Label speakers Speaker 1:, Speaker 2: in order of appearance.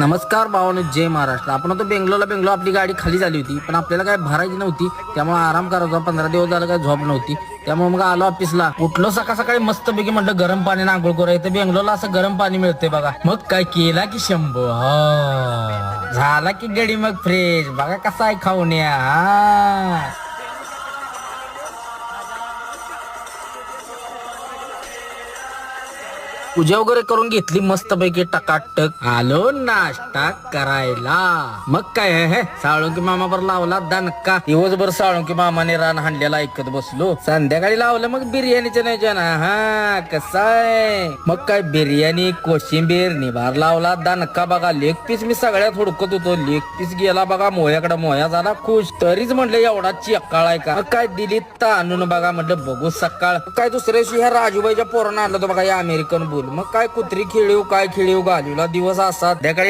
Speaker 1: नमस्कार भावानो जय महाराष्ट्र. आपण होतो बेंगलोरला. बेंगलोर आपली गाडी खाली झाली होती पण आपल्याला काय भरायची नव्हती त्यामुळे आराम करायचा पंधरा दिवस झाला काय झोप नव्हती. त्यामुळे मग आलो ऑफिसला. उठलो सकाळ सकाळी मस्त पैकी म्हटलं गरम पाणी आंघोळ करू इथं बेंगलोरला असं गरम पाणी मिळते बघा. मग काय केला की शंभर हो. झाला की गडी मग फ्रेश. बघा कसा आहे खाऊन या. पूजा वगैरे करून घेतली मस्त पैकी टकाटक. आलो नाश्ता करायला. मग काय आहे साळुंकी मामा बर लावला दणका. दिवसभर साळुंकी मामाने रान हाणलेला ऐकत बसलो. संध्याकाळी लावलं मग बिर्याणीचं नाही ना हा कसाय आहे? मग काय बिर्याणी कोशिंबीर निभार लावला दणका बघा. लेग पीस मी सगळ्यात हुडकत होतो. लेग पीस गेला बघा मोह्याकडे मोह्या झाला खुश. तरीच म्हटलं एवढा चिकाळ आहे का? काय दिली ताणून बघा म्हटलं बघू सकाळ. काय दुसऱ्या दिवशी ह्या राजूबाईच्या पोरानं आणलं तो बघा या अमेरिकन बोल. मग काय कुत्री खेळीव काय खेळीव घालवला दिवस असा संध्याकाळी